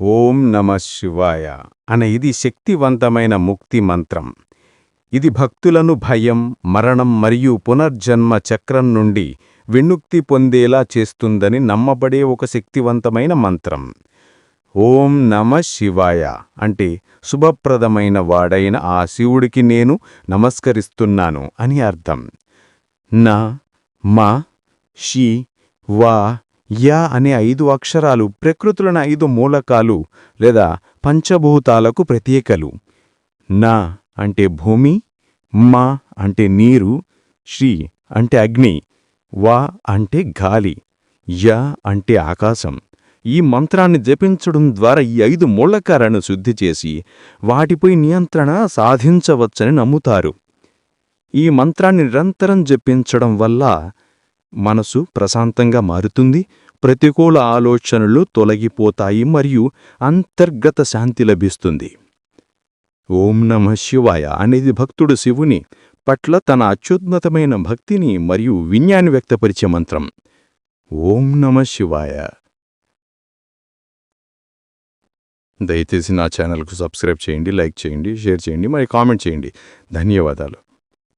ఓం నమ శివాయ అనే ఇది శక్తివంతమైన ముక్తి మంత్రం. ఇది భక్తులను భయం మరణం మరియు పునర్జన్మ చక్రం నుండి విముక్తి పొందేలా చేస్తుందని నమ్మబడే ఒక శక్తివంతమైన మంత్రం. ఓం నమ శివాయ అంటే శుభప్రదమైన వాడైన ఆ శివుడికి నేను నమస్కరిస్తున్నాను అని అర్థం. నా మా షి వా యా అనే ఐదు అక్షరాలు ప్రకృతులను ఐదు మూలకాలు లేదా పంచభూతాలకు ప్రత్యేకలు. నా అంటే భూమి మా అంటే నీరు శ్రీ అంటే అగ్ని వా అంటే గాలి యా అంటే ఆకాశం. ఈ మంత్రాన్ని జపించడం ద్వారా ఈ ఐదు మూలకాలను శుద్ధి చేసి వాటిపై నియంత్రణ సాధించవచ్చని నమ్ముతారు. ఈ మంత్రాన్ని నిరంతరం జపించడం వల్ల మనసు ప్రశాంతంగా మారుతుంది ప్రతికూల ఆలోచనలు తొలగిపోతాయి మరియు అంతర్గత శాంతి లభిస్తుంది. ఓం నమ శివాయ అనేది భక్తుడు శివుని పట్ల తన అత్యున్నతమైన భక్తిని మరియు విజ్ఞాన్ని వ్యక్తపరిచే మంత్రం. ఓం నమ శివాయ. దయచేసి నా ఛానల్కు సబ్స్క్రైబ్ చేయండి లైక్ చేయండి షేర్ చేయండి మరి కామెంట్ చేయండి. ధన్యవాదాలు.